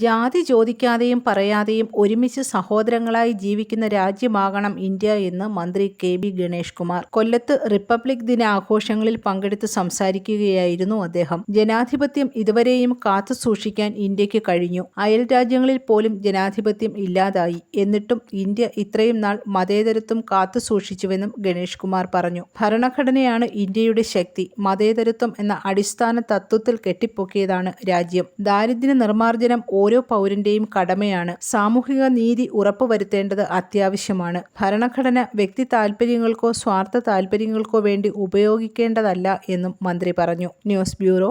ജാതി ചോദിക്കാതെയും പറയാതെയും ഒരുമിച്ച് സഹോദരങ്ങളായി ജീവിക്കുന്ന രാജ്യമാകണം ഇന്ത്യ എന്ന് മന്ത്രി കെ ബി ഗണേഷ് കുമാർ. കൊല്ലത്ത് റിപ്പബ്ലിക് ദിന ആഘോഷങ്ങളിൽ പങ്കെടുത്ത് സംസാരിക്കുകയായിരുന്നു അദ്ദേഹം. ജനാധിപത്യം ഇതുവരെയും കാത്തു സൂക്ഷിക്കാൻ ഇന്ത്യയ്ക്ക് കഴിഞ്ഞു. അയൽ രാജ്യങ്ങളിൽ പോലും ജനാധിപത്യം ഇല്ലാതായി. എന്നിട്ടും ഇന്ത്യ ഇത്രയും നാൾ മതേതരത്വം കാത്തു സൂക്ഷിച്ചുവെന്നും ഗണേഷ് കുമാർ പറഞ്ഞു. ഭരണഘടനയാണ് ഇന്ത്യയുടെ ശക്തി. മതേതരത്വം എന്ന അടിസ്ഥാന തത്വത്തിൽ കെട്ടിപ്പൊക്കിയതാണ് രാജ്യം. ദാരിദ്ര്യ നിർമ്മാർജനം ഓരോ പൗരന്റെയും കടമയാണ്. സാമൂഹിക നീതി ഉറപ്പുവരുത്തേണ്ടത് അത്യാവശ്യമാണ്. ഭരണഘടന വ്യക്തി താൽപര്യങ്ങൾക്കോ സ്വാർത്ഥ താൽപര്യങ്ങൾക്കോ വേണ്ടി ഉപയോഗിക്കേണ്ടതല്ല എന്നും മന്ത്രി പറഞ്ഞു. News bureau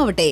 ആവട്ടെ